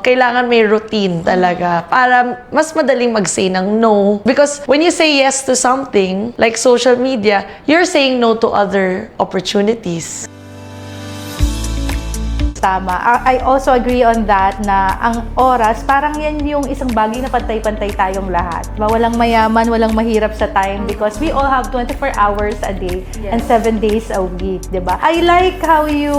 Kailangan may routine talaga para mas madaling mag-say ng no. Because when you say yes to something, like social media, you're saying no to other opportunities. Tama. I I also agree on that na ang oras, parang yan yung isang bagay na pantay-pantay tayong lahat. Walang mayaman, walang mahirap sa time because we all have 24 hours a day and 7 days a week, di ba? I like how you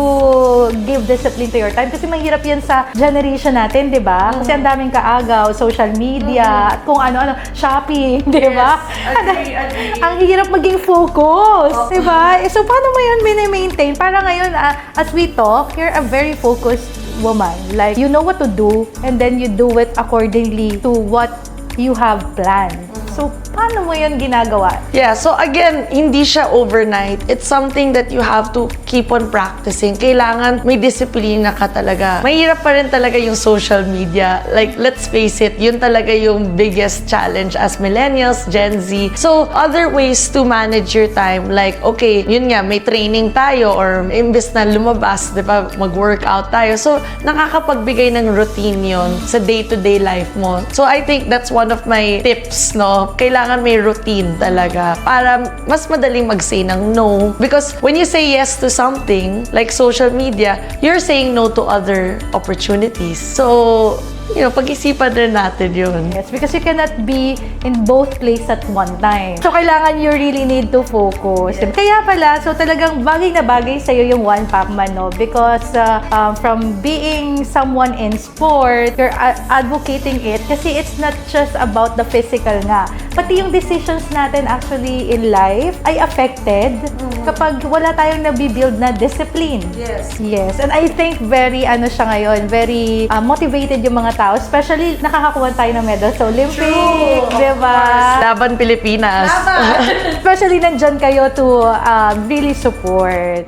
give discipline to your time kasi mahirap yan sa generation natin, di ba? Kasi ang daming kaagaw, social media, at kung ano-ano, shopping, di ba? agree, agree. ang hirap maging focus, di ba? Eh, So, paano mo yun mini-maintain? Para ngayon, ah, as we talk, you're a very focused woman. Like, you know what to do, and then you do it accordingly to what you have planned. So, paano mo yun ginagawa? Yeah, so again, hindi siya overnight. It's something that you have to keep on practicing. Kailangan may disiplina ka talaga. Mahirap pa rin talaga yung social media. Like, let's face it, yun talaga yung biggest challenge as millennials, Gen Z. So, other ways to manage your time, like, okay, yun nga, may training tayo or imbes na lumabas, di ba, mag-workout tayo. So, nakakapagbigay ng routine yun sa day-to-day life mo. So, I think that's one of my tips, no? Kailangan may routine talaga para mas madaling mag-say ng no. Because when you say yes to something, like social media, you're saying no to other opportunities. So, you know, pag-isipan rin natin yun. Yes, because you cannot be in both places at one time. So, kailangan you really need to focus. Kaya pala, so talagang bagay na bagay sa'yo yung One Pac Man, no? Because uh, um, from being someone in sport, you're advocating it kasi it's not just about the physical nga. Pati yung decisions natin actually in life ay affected kapag wala tayong nabibuild na discipline. Yes. Yes, and I think very ano siya ngayon, very uh, motivated yung mga tao, especially nakakakuha tayo ng medal sa Olympic, True, of 'di ba? Laban Pilipinas. Especially nandyan kayo to uh, really support.